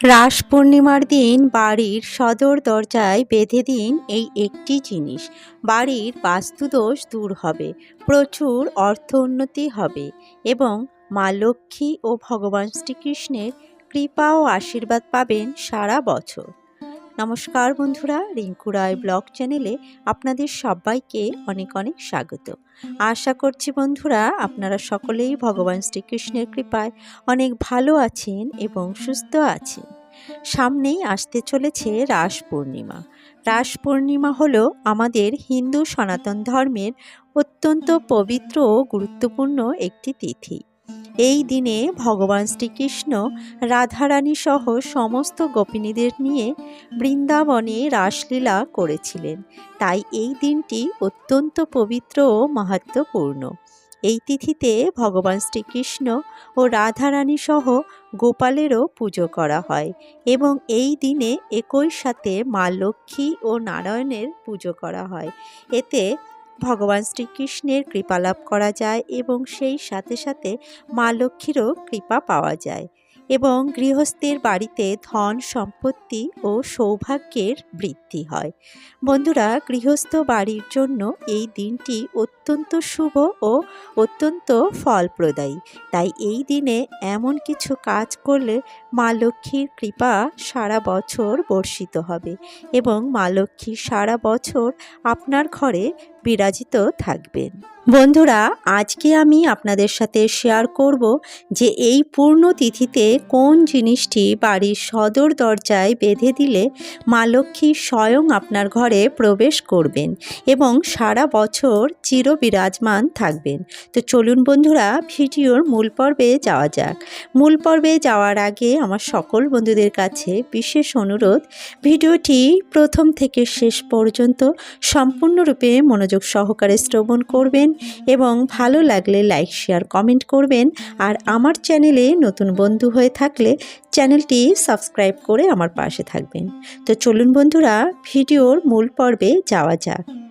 রাস পূর্ণিমার দিন বাড়ির সদর দরজায় বেঁধে দিন এই একটি জিনিস। বাড়ির বাস্তুদোষ দূর হবে, প্রচুর অর্থ উন্নতি হবে এবং মা লক্ষ্মী ও ভগবান শ্রীকৃষ্ণের কৃপা ও আশীর্বাদ পাবেন সারা বছর। নমস্কার বন্ধুরা, রিঙ্কু রায় ব্লগ চ্যানেলে আপনাদের সবাইকে অনেক অনেক স্বাগত। আশা করছি বন্ধুরা, আপনারা সকলেই ভগবান শ্রীকৃষ্ণের কৃপায় অনেক ভালো আছেন এবং সুস্থ আছেন। সামনেই আসতে চলেছে রাস পূর্ণিমা। রাস পূর্ণিমা হল আমাদের হিন্দু সনাতন ধর্মের অত্যন্ত পবিত্র ও গুরুত্বপূর্ণ একটি তিথি। এই দিনে ভগবান শ্রীকৃষ্ণ রাধারানী সহ সমস্ত গোপিনীদের নিয়ে বৃন্দাবনে রাসলীলা করেছিলেন। তাই এই দিনটি অত্যন্ত পবিত্র ও মাহাত্ম্যপূর্ণ। এই তিথিতে ভগবান শ্রীকৃষ্ণ ও রাধারানী সহ গোপালেরও পুজো করা হয় এবং এই দিনে একই সাথে মা লক্ষ্মী ও নারায়ণের পুজো করা হয়। এতে ভগবান শ্রীকৃষ্ণের কৃপালাভ করা যায় এবং সেই সাথে সাথে মা লক্ষ্মীরও কৃপা পাওয়া যায়। এবং গৃহস্থের বাড়িতে ধন, সম্পত্তি ও সৌভাগ্যের বৃদ্ধি হয়। বন্ধুরা, গৃহস্থ বাড়ির জন্য এই দিনটি অত্যন্ত শুভ ও অত্যন্ত ফলপ্রদায়ী। তাই এই দিনে এমন কিছু কাজ করলে মা লক্ষ্মীর কৃপা সারা বছর বর্ষিত হবে এবং মা লক্ষ্মী সারা বছর আপনার ঘরে বিরাজিত থাকবেন। বন্ধুরা, আজকে আমি আপনাদের সাথে শেয়ার করব যে এই পূর্ণ তিথিতে কোন জিনিসটি বাড়ির সদর দরজায় বেঁধে দিলে মা লক্ষ্মী স্বয়ং আপনার ঘরে প্রবেশ করবেন এবং সারা বছর চিরবিরাজমান থাকবেন। তো চলুন বন্ধুরা, ভিডিওর মূল পর্বে যাওয়া যাক। মূল পর্বে যাওয়ার আগে আমার সকল বন্ধুদের কাছে বিশেষ অনুরোধ, ভিডিওটি প্রথম থেকে শেষ পর্যন্ত সম্পূর্ণরূপে মনোযোগ সহকারে শ্রবণ করবেন এবং ভালো লাগলে লাইক, শেয়ার, কমেন্ট করবেন। আর আমার চ্যানেলে নতুন বন্ধু হয়ে থাকলে চ্যানেলটি সাবস্ক্রাইব করে আমার পাশে থাকবেন। তো চলুন বন্ধুরা, ভিডিওর মূল পর্বে যাওয়া যাক।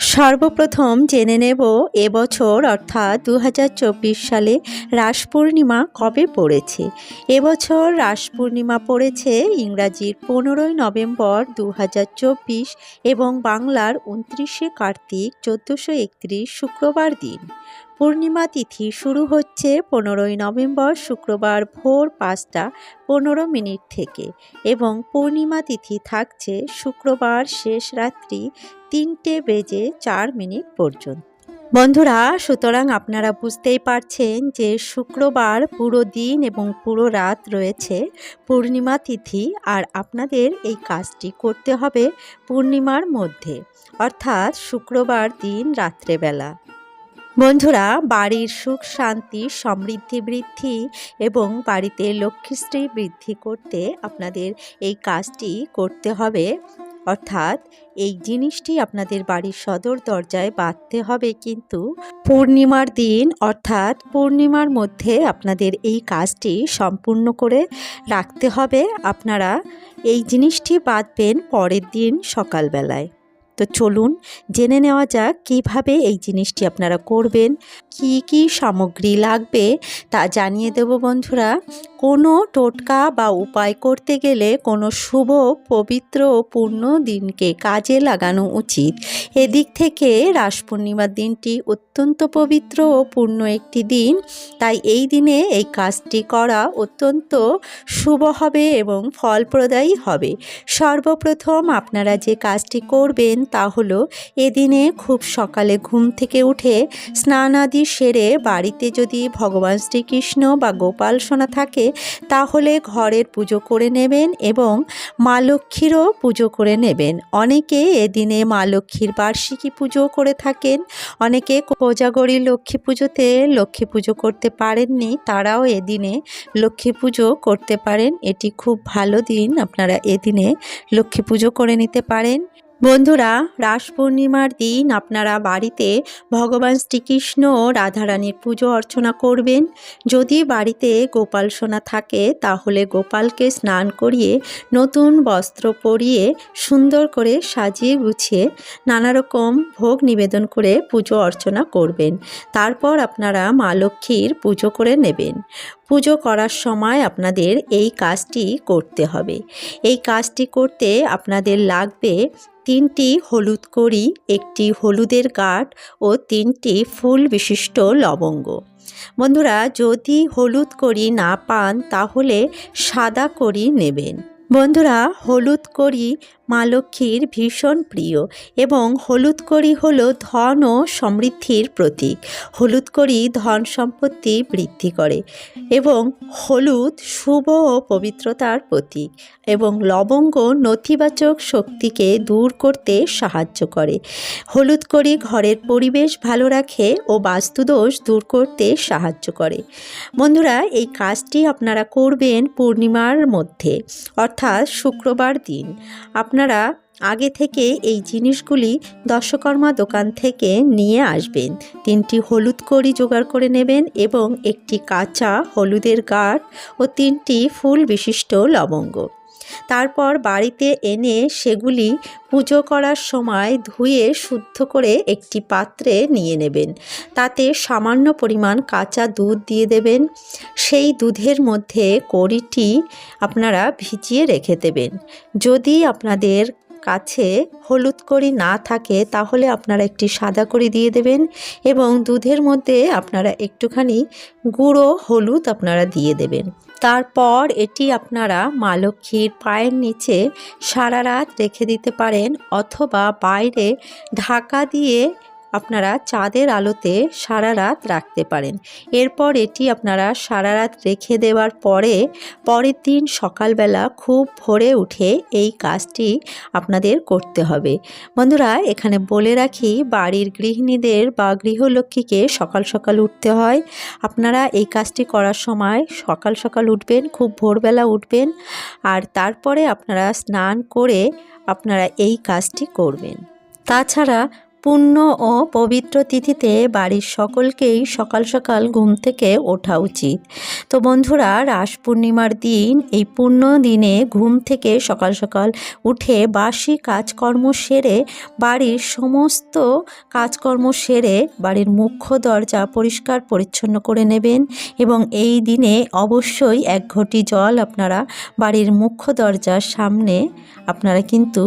সর্বপ্রথম জেনে নেব এবছর অর্থাৎ দু হাজার চব্বিশ সালে রাস পূর্ণিমা কবে পড়েছে। এবছর রাস পূর্ণিমা পড়েছে ইংরাজির পনেরোই নভেম্বর দু হাজার চব্বিশ এবং বাংলার উনত্রিশে কার্তিক চোদ্দোশো শুক্রবার দিন। পূর্ণিমা তিথি শুরু হচ্ছে পনেরোই নভেম্বর শুক্রবার ভোর পাঁচটা পনেরো মিনিট থেকে এবং পূর্ণিমা তিথি থাকছে শুক্রবার শেষ রাত্রি তিনটে বেজে চার মিনিট পর্যন্ত। বন্ধুরা, সুতরাং আপনারা বুঝতেই পারছেন যে শুক্রবার পুরো দিন এবং পুরো রাত রয়েছে পূর্ণিমা তিথি আর আপনাদের এই কাজটি করতে হবে পূর্ণিমার মধ্যে, অর্থাৎ শুক্রবার দিন রাত্রেবেলা। বন্ধুরা, বাড়ির সুখ, শান্তি, সমৃদ্ধি, বৃদ্ধি এবং বাড়িতে লক্ষ্মীশ্রী বৃদ্ধি করতে আপনাদের এই কাজটি করতে হবে। অর্থাৎ এই জিনিসটি আপনাদের বাড়ির সদর দরজায় বাঁধতে হবে কিন্তু পূর্ণিমার দিন, অর্থাৎ পূর্ণিমার মধ্যে আপনাদের এই কাজটি সম্পূর্ণ করে রাখতে হবে। আপনারা এই জিনিসটি বাঁধবেন পরের দিন সকালবেলায়। তো চলুন জেনে নেওয়া যাক কীভাবে এই জিনিসটি আপনারা করবেন, কি কি সামগ্রী লাগবে তা জানিয়ে দেব বন্ধুরা। কোনো টোটকা বা উপায় করতে গেলে কোনো শুভ, পবিত্র ও পূর্ণ দিনকে কাজে লাগানো উচিত। এদিক থেকে রাস পূর্ণিমার দিনটি অত্যন্ত পবিত্র ও পূর্ণ একটি দিন, তাই এই দিনে এই কাজটি করা অত্যন্ত শুভ হবে এবং ফলপ্রদায়ী হবে। সর্বপ্রথম আপনারা যে কাজটি করবেন তা হলো, এদিনে খুব সকালে ঘুম থেকে উঠে স্নানাদি সেরে বাড়িতে যদি ভগবান শ্রীকৃষ্ণ বা গোপাল সোনা থাকে, তাহলে ঘরের পুজো করে নেবেন এবং মা লক্ষ্মীরও পুজো করে নেবেন। অনেকে এদিনে মা লক্ষ্মীর বার্ষিকী পুজো করে থাকেন, অনেকে কোজাগরী লক্ষ্মী পুজোতে লক্ষ্মী পুজো করতে পারেননি, তারাও এদিনে লক্ষ্মী পুজো করতে পারেন। এটি খুব ভালো দিন, আপনারা এদিনে লক্ষ্মী পুজো করে নিতে পারেন। বন্ধুরা, রাস পূর্ণিমার দিন আপনারা বাড়িতে ভগবান শ্রীকৃষ্ণ ও রাধারানীর পুজো অর্চনা করবেন। যদি বাড়িতে গোপাল সোনা থাকে, তাহলে গোপালকে স্নান করিয়ে নতুন বস্ত্র পরিয়ে সুন্দর করে সাজিয়ে গুছিয়ে নানা রকম ভোগ নিবেদন করে পুজো অর্চনা করবেন। তারপর আপনারা মা লক্ষ্মীর পুজো করে নেবেন। পুজো করার সময় আপনাদের এই কাজটি করতে হবে। এই কাজটি করতে আপনাদের লাগবে তিনটি হলুদ করি একটি হলুদের গাঠ ও তিনটি ফুল বিশিষ্ট লবঙ্গ। বন্ধুরা, যদি হলুদ করি না পান তাহলে সাদা করি নেবেন। বন্ধুরা, হলুদ কড়ি মা লক্ষ্মীর ভীষণ প্রিয় এবং হলুদ কড়ি হল ধন ও সমৃদ্ধির প্রতীক। হলুদ কড়ি ধন সম্পত্তি বৃদ্ধি করে এবং হলুদ শুভ ও পবিত্রতার প্রতীক এবং লবঙ্গ নথিবাচক শক্তিকে দূর করতে সাহায্য করে। হলুদ কড়ি ঘরের পরিবেশ ভালো রাখে ও বাস্তুদোষ দূর করতে সাহায্য করে। বন্ধুরা, এই কাজটি আপনারা করবেন পূর্ণিমার মধ্যে, অর্থাৎ শুক্রবার দিন। আপনারা আগে থেকে এই জিনিসগুলি দশকর্মা দোকান থেকে নিয়ে আসবেন। তিনটি হলুদ কড়ি জোগাড় করে নেবেন এবং একটি কাঁচা হলুদের গাঢ় ও তিনটি ফুল বিশিষ্ট লবঙ্গ। তারপর বাড়িতে এনে সেগুলি পুজো করার সময় ধুয়ে শুদ্ধ করে একটি পাত্রে নিয়ে নেবেন। তাতে সামান্য পরিমাণ কাঁচা দুধ দিয়ে দেবেন। সেই দুধের মধ্যে কড়িটি আপনারা ভিজিয়ে রেখে দেবেন। যদি আপনাদের কাছে হলুদ করি না থাকে, তাহলে আপনারা একটি সাদা করি দিয়ে দেবেন এবং দুধের মধ্যে আপনারা একটুখানি গুঁড়ো হলুদ আপনারা দিয়ে দেবেন। তারপর এটি আপনারা মা লক্ষ্মীর পায়ের নিচে সারা রাত রেখে দিতে পারেন অথবা বাইরে ঢাকা দিয়ে আপনারা চাঁদের আলোতে সারা রাত রাখতে পারেন। এরপর এটি আপনারা সারা রাত রেখে দেওয়ার পরে, পরের দিন সকালবেলা খুব ভোরে উঠে এই কাজটি আপনাদের করতে হবে। বন্ধুরা, এখানে বলে রাখি, বাড়ির গৃহিণীদের বা গৃহলক্ষ্মীকে সকাল সকাল উঠতে হয়। আপনারা এই কাজটি করার সময় সকাল সকাল উঠবেন, খুব ভোরবেলা উঠবেন আর তারপরে আপনারা স্নান করে আপনারা এই কাজটি করবেন। তাছাড়া পুণ্য ও পবিত্র তিথিতে বাড়ির সকলকেই সকাল সকাল ঘুম থেকে ওঠা উচিত। তো বন্ধুরা, রাস পূর্ণিমার দিন, এই পুণ্য দিনে ঘুম থেকে সকাল সকাল উঠে বাসি কাজকর্ম সেরে বাড়ির সমস্ত কাজকর্ম সেরে বাড়ির মুখ্য দরজা পরিষ্কার পরিচ্ছন্ন করে নেবেন এবং এই দিনে অবশ্যই এক ঘটি জল আপনারা বাড়ির মুখ্য দরজার সামনে, আপনারা কিন্তু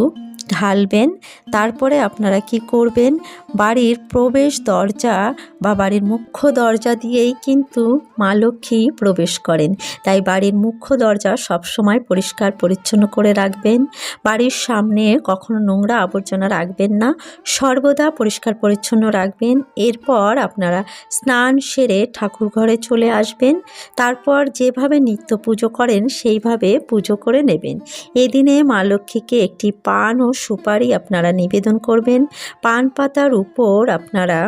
ঢালবেন, তারপরে আপনারা কি করবেন? বাড়ির প্রবেশ দরজা বা বাড়ির মুখ্য দরজা দিয়েই কিন্তু মা লক্ষ্মী প্রবেশ করেন। তাই বাড়ির মুখ্য দরজা সবসময় পরিষ্কার পরিচ্ছন্ন করে রাখবেন। বাড়ির সামনে কখনো নোংরা আবর্জনা রাখবেন না, সর্বদা পরিষ্কার পরিচ্ছন্ন রাখবেন। এরপর আপনারা স্নান সেরে ঠাকুর ঘরে চলে আসবেন। তারপর যেভাবে নিত্য পুজো করেন, সেইভাবে পুজো করে নেবেন। এদিনে মা লক্ষ্মীকে একটি পান ও সুপারি আপনারা নিবেদন করবেন। পান পাতার উপর আপনারা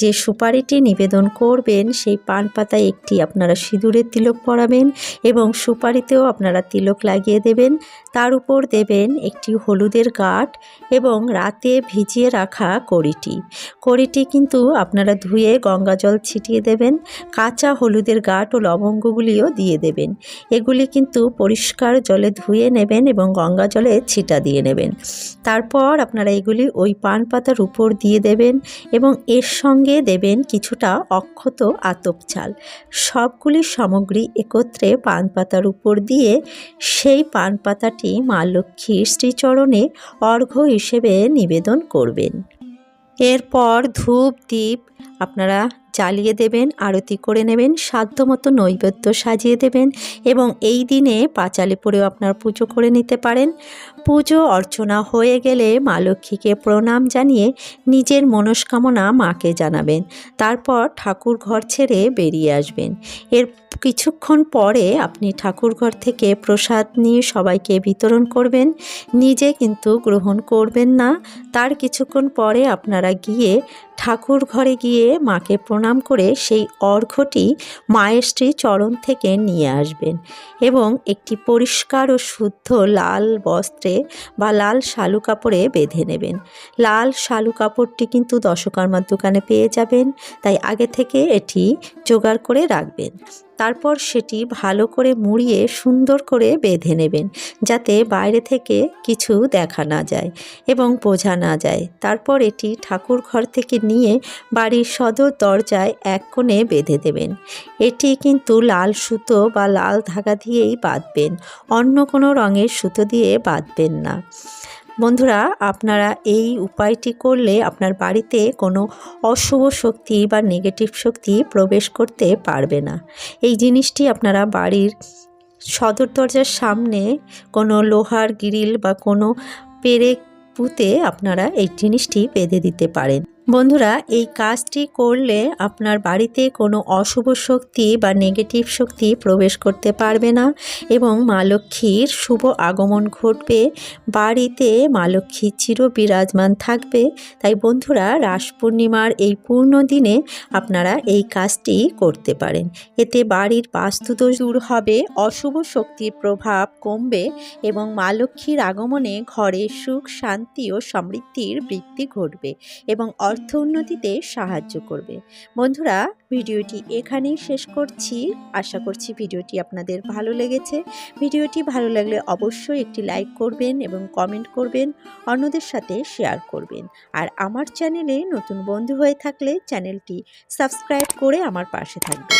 যে সুপারিটি নিবেদন করবেন, সেই পান পাতায় একটি আপনারা সিঁদুরের তিলক পরাবেন এবং সুপারিতেও আপনারা তিলক লাগিয়ে দেবেন। তার উপর দেবেন একটি হলুদের গাঠ এবং রাতে ভিজিয়ে রাখা কড়িটি। কড়িটি কিন্তু আপনারা ধুয়ে গঙ্গা জল ছিটিয়ে দেবেন, কাঁচা হলুদের গাঠ ও লবঙ্গগুলিও দিয়ে দেবেন। এগুলি কিন্তু পরিষ্কার জলে ধুয়ে নেবেন এবং গঙ্গা জলে ছিটা দিয়ে নেবেন। তারপর আপনারা এগুলি ওই পান পাতার উপর দিয়ে দেবেন এবং এর সঙ্গে সঙ্গে দেবেন কিছুটা অক্ষত আতপ চাল। সবগুলি সামগ্রী একত্রে পান পাতার উপর দিয়ে সেই পান পাতাটি মা লক্ষ্মীর শ্রীচরণে অর্ঘ্য হিসেবে নিবেদন করবেন। এরপর ধূপ দ্বীপ আপনারা জ্বালিয়ে দেবেন, আরতি করে নেবেন, সাধ্যমতো নৈবেদ্য সাজিয়ে দেবেন এবং এই দিনে পাঁচালি পরেও আপনার পুজো করে নিতে পারেন। পুজো অর্চনা হয়ে গেলে মা লক্ষ্মীকে প্রণাম জানিয়ে নিজের মনস্কামনা মাকে জানাবেন। তারপর ঠাকুর ঘর ছেড়ে বেরিয়ে আসবেন। এর কিছুক্ষণ পরে আপনি ঠাকুরঘর থেকে প্রসাদ নিয়ে সবাইকে বিতরণ করবেন। নিজে কিন্তু গ্রহণ করবেন না। তার কিছুক্ষণ পরে আপনারা গিয়ে ঠাকুর ঘরে গিয়ে মাকে প্রণাম করে সেই অর্ঘ্যটি মায়ের চরণ থেকে নিয়ে আসবেন এবং একটি পরিষ্কার ও শুদ্ধ লাল বস্ত্রে বা লাল শালু কাপড়ে বেঁধে নেবেন। লাল শালু কাপড়টি কিন্তু দশকর্মার দোকানে পেয়ে যাবেন। তাই আগে থেকে এটি জোগাড় করে রাখবেন। তারপর সেটি ভালো করে মুড়িয়ে সুন্দর করে বেঁধে নেবেন, যাতে বাইরে থেকে কিছু দেখা না যায় এবং বোঝা না যায়। তারপর এটি ঠাকুর ঘর থেকে নিয়ে বাড়ির সদর দরজায় এক কোণে বেঁধে দেবেন। এটি কিন্তু লাল সুতো বা লাল ধাগা দিয়েই বাঁধবেন, অন্য কোনো রঙের সুতো দিয়ে বাঁধবেন না। বন্ধুরা, আপনারা এই উপায়টি করলে আপনার বাড়িতে কোনো অশুভ শক্তি বা নেগেটিভ শক্তি প্রবেশ করতে পারবে না। এই জিনিসটি আপনারা বাড়ির সদর দরজার সামনে কোনো লোহার গ্রিল বা কোনো পেরেক পুঁতে আপনারা এই জিনিসটি বেঁধে দিতে পারেন। বন্ধুরা, এই কাজটি করলে আপনার বাড়িতে কোনো অশুভ শক্তি বা নেগেটিভ শক্তি প্রবেশ করতে পারবে না এবং মা লক্ষ্মীর শুভ আগমন ঘটবে। বাড়িতে মা লক্ষ্মী চির বিরাজমান থাকবে। তাই বন্ধুরা, রাস পূর্ণিমার এই পূর্ণ দিনে আপনারা এই কাজটি করতে পারেন। এতে বাড়ির বাস্তুদোষ দূর হবে, অশুভ শক্তির প্রভাব কমবে এবং মা লক্ষ্মীর আগমনে ঘরে সুখ, শান্তি ও সমৃদ্ধির বৃদ্ধি ঘটবে এবং অর্থ উন্নতিতে সাহায্য করবে। বন্ধুরা, ভিডিওটি এখানেই শেষ করছি। আশা করছি ভিডিওটি আপনাদের ভালো লেগেছে। ভিডিওটি ভালো লাগলে অবশ্যই একটি লাইক করবেন এবং কমেন্ট করবেন, অন্যদের সাথে শেয়ার করবেন। আর আমার চ্যানেলে নতুন বন্ধু হয়ে থাকলে চ্যানেলটি সাবস্ক্রাইব করে আমার পাশে থাকবেন।